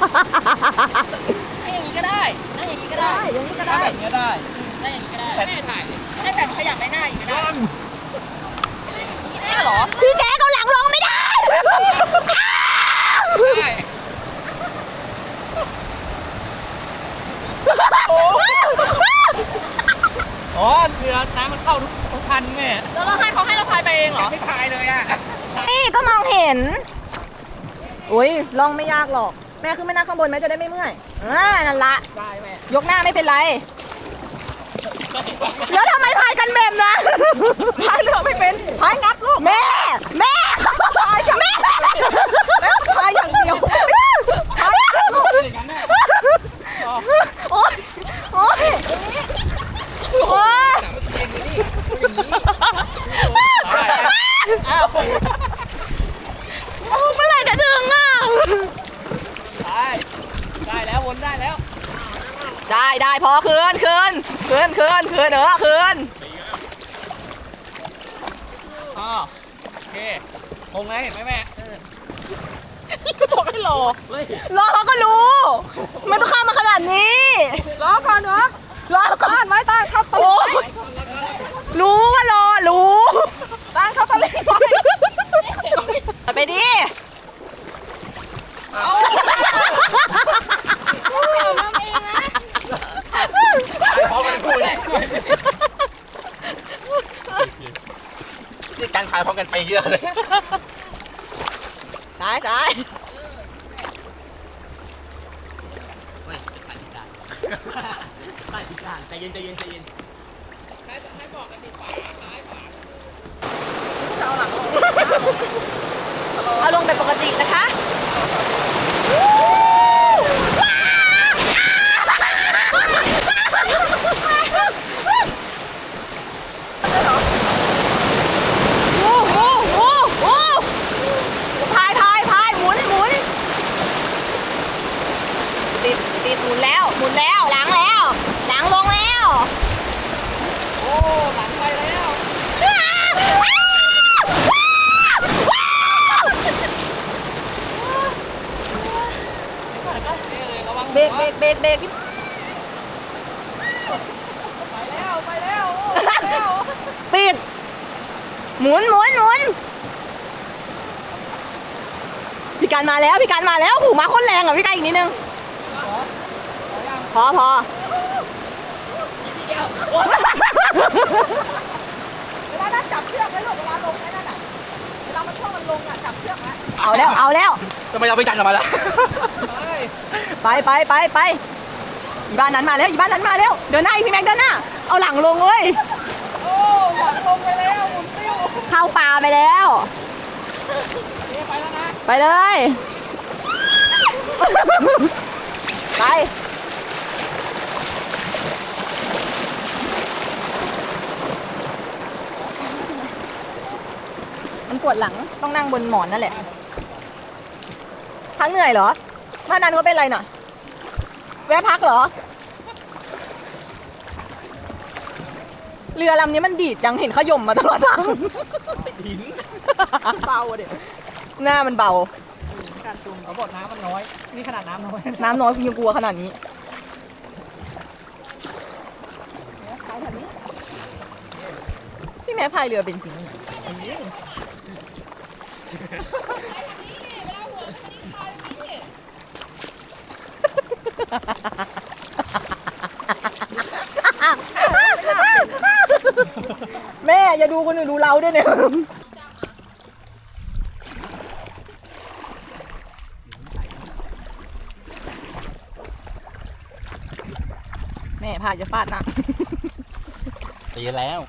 นั่งอย่างนี้ก็ได้ นั่งอย่างนี้ก็ได้อย่างนี้ก็ถ้าได้ แบบนี้ได้ นั่งอย่างนี้ก็ได้แม่ถ่ายให้แต่ขยับได้หน้าอีกก็ได้นี่เหรอ พี่แจ๊คเอาหลังลงไม่ได้ ได้ อ๋อเรือน้ำมันเข้าทุกทุกคันแม่แล้วเราให้เขาให้เราพายไปเองเหรอ ไม่พายเลยอะ นี่ก็มองเห็น อุ้ยลองไม่ยากหรอก แม่ขึ้นไปนั่งข้างบนแม่จะได้ไม่เมื่อยอ่านั่นละ ได้แม่ยกหน้าไม่เป็นไร แล้วทำไมพายกันแบบนั้นพายเรือไม่เป็นพายงัดลูก แม่ แม่พายแม่แล้วพายอย่างเดียวพายโอ๊ยโอ๊ยโอ๊ย อ้าว เมื่อไหร่จะถึงอะ ได้ได้แล้วว นได้แล้ว ได้ได้พอคืนคืนคืนคืนคืนเออคืนอ๋อโอเคคงไงเห็นไหมแม่ก็บอกให้รอเฮ้ยรอเขาก็รู้ ไม่ต้องข้ามมาขนาดนี้ รอก่อนวะรอก่อนไว้ตั้งเขาตะลิงรู้ว่ารอ รู้ตั้งเขาตะลิงไว้ไปดิ พร้อมกันพูดเลยนี่การพายพร้อมกันไปเยอะเลย ซ้ายซ้ายใจเย็นใจเย็นใจเย็นเอาลงแบบปกตินะคะโอ้โหโอ้โหพายพายพายหมุนหมุนติดติดหมุนแล้วหมุนแล้วหลังแล้วหลังลงแล้ว โอ้หลังไปแล้ว นี่เลยระวัง เบรกเบรกเบรกเบรก ไปแล้วไปแล้วโอ้ไปแล้ว ติดหมุนหมุนหมุนพี่การมาแล้วพี่การมาแล้วหูมาโคนแรงอะพี่การอีกนิดนึง พอพอเวลานั้นจับเชือกไว้ลูกเวลาลงไอ้นั่นอะเวลามันช่วงมันลงอะจับเชือกไว้เอาแล้วเอาแล้ว ทำไมเราไปกันออกมาล่ะไปไปไปไปไปอีบ้านนั้นมาแล้วอีบ้านนั้นมาแล้ว เดินหน้าอีกพี่แม็กเดินหน้า เอาหลังลงเว้ยโอ้หลังลงไปแล้วหมุนติ้วเข้าป่าไปแล้วนี่ไปแล้วนะ ไปเลย ไป มันปวดหลังต้องนั่งบนหมอนนั่นแหละ พักเหนื่อยเหรอท่านั้นก็เป็นไรน่ะ แวะพักเหรอ เรือลำนี้มันดีดจังเห็นขย่มมาตลอดทาง หิน เบาเด็หน้ามันเบา เขาบอกน้ำมันน้อย นี่ขนาดน้ำน้อยน้ำน้อยกูยังกลัวขนาดนี้พี่แม่พายเรือเป็นจริงไหมแม่อย่าดูคนอื่นดูเราด้วยเนี่ย แม่พายจะฟาดหนะตีแล้ว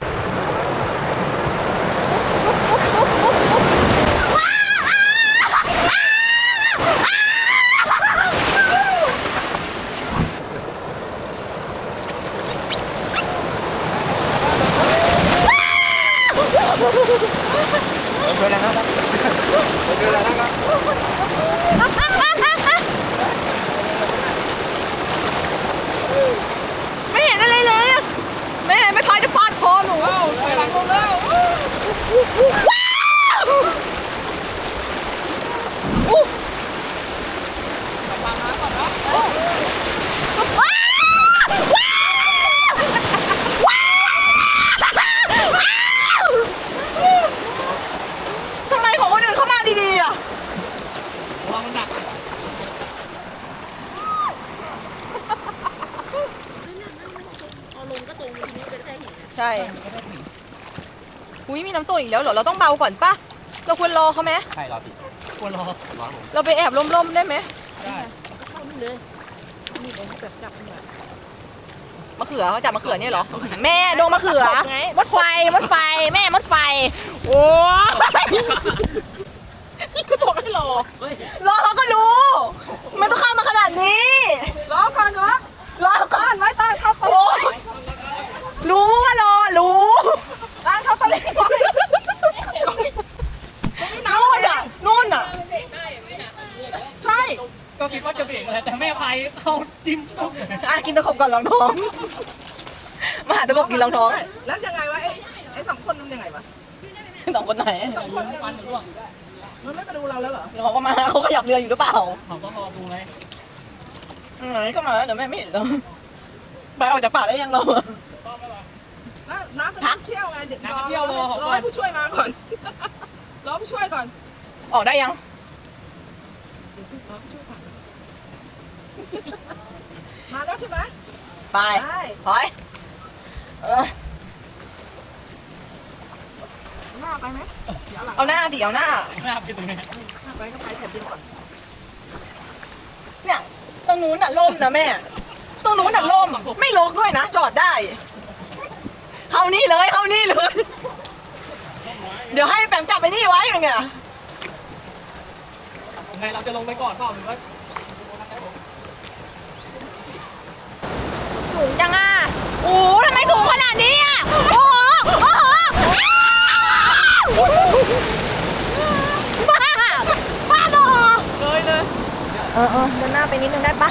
เดินแล้วนะครับ ทำไมของคนอื่นเข้ามาดีอะวางหนักใช่ อุ้ยมีน้ำตัวอีกแล้วเหรอ เราต้องเบาก่อนปะเราควรรอเขาไหม ใช่รอติดควรรอรอผมเราไปแอบล่มๆได้ไหมได้มะเขือเขาจับมะเขือเนี่ยเหรอ แม่โดนมะเขือมดไฟมดไฟ แม่มดไฟ โอ้ยก็บอกให้รอ รอเขาก็รู้ ไม่ต้องเข้ามาขนาดนี้ รอก่อนวะ รอก่อ ต้าน นไว้ต้านเข้าตะ โอ้ ลิง ยรู้ว่ารอ รู้ ต้านเข้าตะลิงไว้ นู่นอะนู่นอะ ใช่ ก็คิดว่าจะเบรกแหละแต่แม่พายเข้า จิ้มปุ๊บอะกินตะขบก่อนรองท้อง มาหาตะขบกินรองท้องแล้วยังไงวะไอ้ไอ้สองคนมันยังไงวะสองคนไหนมันร่วงมันไม่มาดูเราแล้วเหรอเขาก็มาเขาก็หยับเรืออยู่หรือเปล่าเขาก็รอดูไงไหนก็มาแล้วเดี๋ยวแม่ไม่เห็นแล้วไปออกจากป่าได้ยังเราอะแล้วน้ำจะเที่ยวไงเด็กรอรอให้ผู้ช่วยมาก่อนรอผู้ช่วยก่อน ออกได้ยัง มาแล้วใช่ไหมไปได้ถอยเออหน้าไปไหมเดี๋ยวหลังเอาหน้าดิเอาหน้า หน้ากินตรงนี้หน้าไปก็ไปแถบเดียวก่อนเนี่ยตรงนู้นน่ะล่มนะแม่ ตรงนู้นน่ะล่มไม่ลกด้วยนะ จอดได้ เข้านี่เลยเข้านี่เลย เดี๋ยวให้แปมจับไปนี่ไว้ยังไงยังไงเราจะลงไปก่อนเปล่าหรือว่า สูงจังอะโอ้ทำไมสูงขนาดนี้อะ โอ้โห โอ้โหบ้า บ้าบอเลยเลย เออเออเดินหน้าไปนิดนึงได้ปะ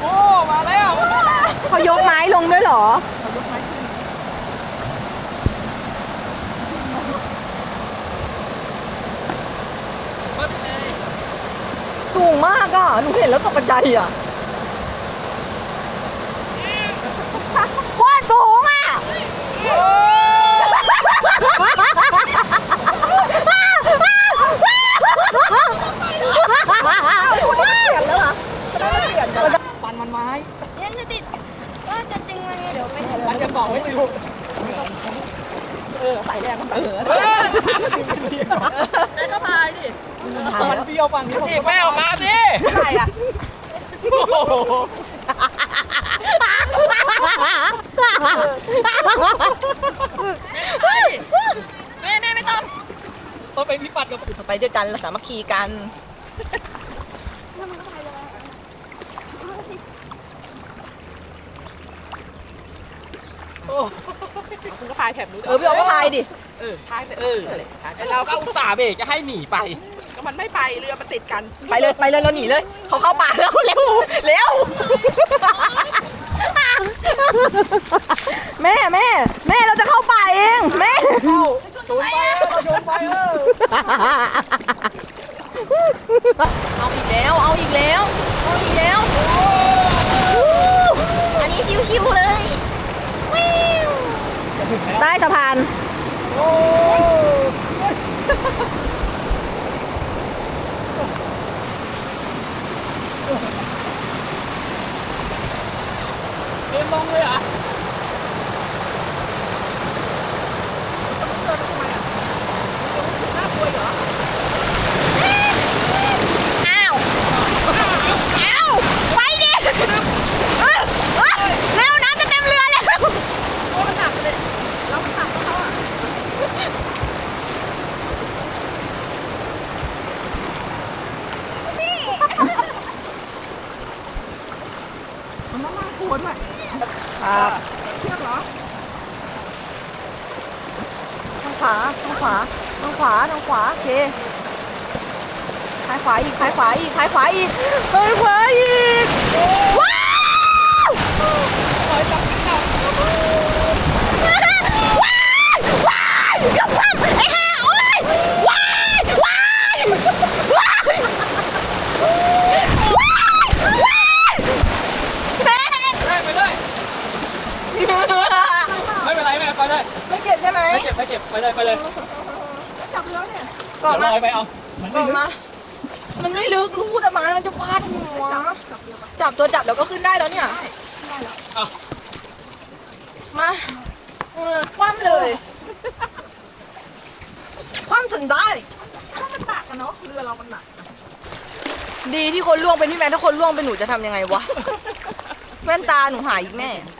โอ้มาแล้ว เขายกไม้ลงด้วยเหรอ สูง มากอะ หนูเห็นแล้วตกใจอะโคตรสูงอะปันมันไม้ยังจะติดก็จะติงมันไงเดี๋ยวไปมันจะบอกไม่ ถูกแล้วก็พายดิมันเบี้ยวปันนี่แม่ออกมาสิใช่อะแม่แม่ไม่ต้องต้องไปพิปัดกับไปด้วยกันเราสามัคคีกัน คุณก็พายแถบนู้นเออพี่เอาก็พายดิ เออพายไปเออพายไปเราก็อุตส่าห์เบรกจะให้หนีไป ก็มันไม่ไปเรือมันติดกันไปเลยไปเลยเราหนีเลยเขาเข้าป่าแล้วเร็วเร็วแม่แม่แม่เราจะเข้าป่าเองแม่ตูนไปเออโยนไปเออเอาอีกแล้วเอาอีกแล้วเอาอีกแล้วอันนี้ชิวๆเลยวิว ใต้สะพานเดินลงเลยอะ อ้าวอ้าวไปดิเออเออเร็วน้ำจะเต็มเรือแล้ว โอ้มันหนักเลย เรามันหนักเขาอะ มาโคนว่ะครับเชือกเหรอทางขวาทางขวาทางขวาทางขวาโอเคท้ายขวาอีกท้ายขวาอีกท้ายขวาอีกท้ายขวาอีกว้าวว้าวว้าวเกับซ้ำไอ้ห่าโอ้ยว้ายว้ายว้ายว้ายแม่ ได้ไปเลยไม่เป็นไรแม่ไปเลย ไม่เก็บใช่ไหม ไม่เก็บไม่ เก็บไปเลยไปเลยจับเรือเนี่ยก่อนเดี๋ยวมาลอยไปเอา มันก่อนมา มันไม่ลึกรู้แต่ไม้มันจะฟาดหัว จับตัวจับแล้วก็ขึ้นได้แล้วเนี่ยมาเออคว่ำเลย คว่ำจนได้ มันหนักอะเนาะเรือเรามันหนักดีที่คนล่วงเป็นพี่แม่ถ้าคนล่วงเป็นหนูจะทำยังไงวะ แว่นตาหนูหายอีกแม่เ